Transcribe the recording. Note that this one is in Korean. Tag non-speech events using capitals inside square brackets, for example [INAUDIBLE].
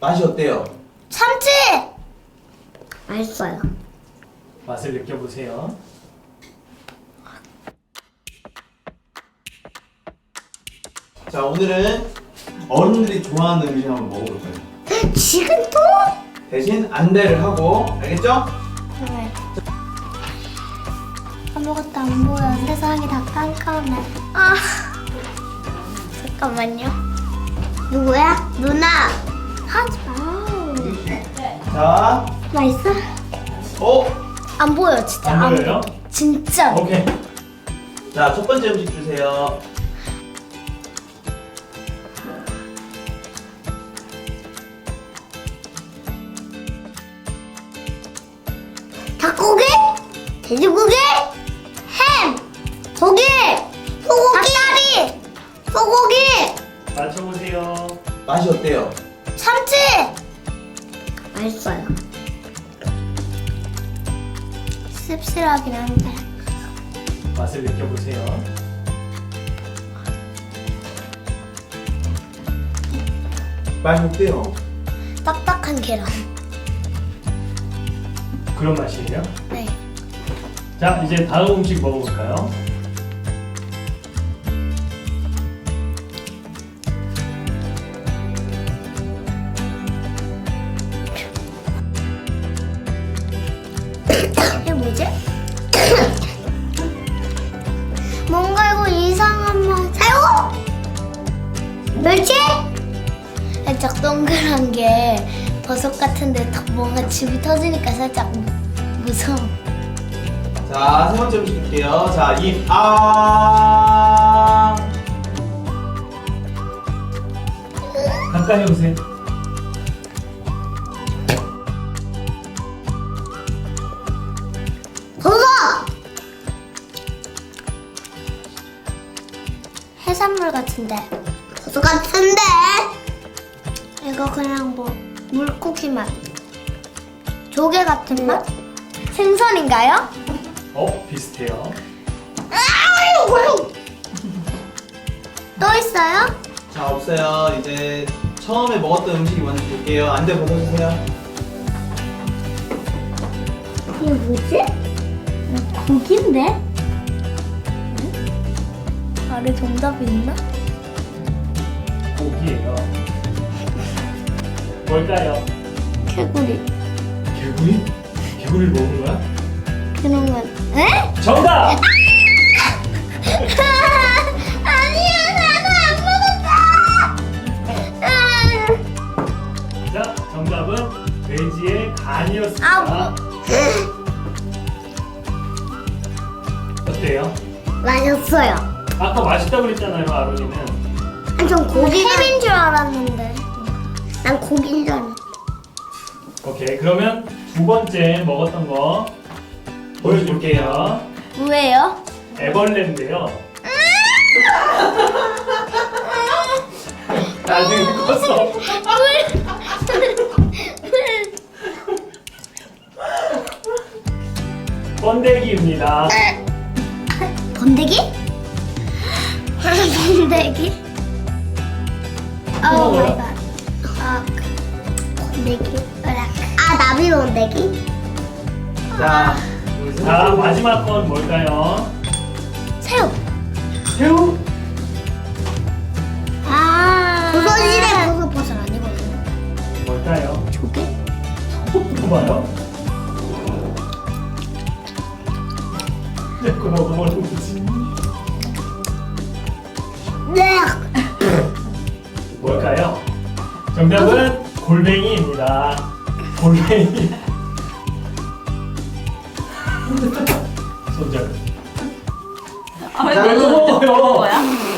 맛이 어때요? 참치! 맛있어요. 맛을 느껴보세요. 자 오늘은 어른들이 좋아하는 음식 한번 먹어볼 거예요. 지금 또? 대신 안대를 하고 알겠죠? 네. 아무것도 안 보여. 세상이 다 깜깜해. 아. 잠깐만요. 누구야? 누나. 하지 마. 자, 맛있어? 어? 안 보여, 진짜. 안 보여요? 진짜. 오케이. 자 첫 번째 음식 주세요. 닭고기, 돼지고기, 햄, 고기, 소고기, 닭다리, 소고기, 맞춰보세요. 맛이 어때요? 참치. 맛있어요. 씁쓸하긴 한데. 맛을 느껴보세요. 맛이 어때요? 딱딱한 계란. 그런 맛이에요. 네. 자, 이제 다음 음식 먹어볼까요? 이게 뭐지? 뭔가 이거 이상한 맛. 새우? 멸치? 살짝 동그란 게 버섯 같은데 더 뭔가 집이 터지니까 살짝 무- 무서워. 자, 세 번째 음식 줄게요. 자, 이 아. 가까이 오세요. 해산물 같은데. 버섯 같은데? 이거 그냥 뭐 물고기 맛. 조개 같은 맛? 생선인가요? 어, 비슷해요. 또 있어요? 자, 없어요. 이제 처음에 먹었던 음식이 먼저 줄게요. 안대 벗어주세요. 이게 뭐지? 고기인데? 아래 정답이 있나? 고기예요. 뭘까요? 개구리. 개구리? 개구리를 먹은 거야? 그런 건. 에? 정답! [LAUGHS] 아니야, 나도 안 먹었어. 자, 정답은 돼지의 간이었습니다. 아, 뭐. 어때요? 맛있어요. 아까 맛있다고 그랬잖아요, 아론이는. 아니, 전 고기 햄인 줄 알았는데. 난 고기인 줄 알았는데. 오케이, 그러면 두 번째 먹었던 거 보여줄게요. 뭐예요? 애벌레인데요. 나중에 컸어. 번데기입니다. 번데기? 번데기? 오? 마이 갓. 아. 으악. 아, 나비 번데기? 자, 여기서 자, 마지막 건 뭘까요? 새우. 새우? 아. 버섯이래, 버섯, 버섯 아니거든요. 뭘까요? 조개? 봐봐요. 내거 먹어보는 거지. 네. 뭘까요? 정답은 골뱅이입니다. 골뱅이. [LAUGHS] 손잡. 아, 자, 왜 먹어요? 먹어요?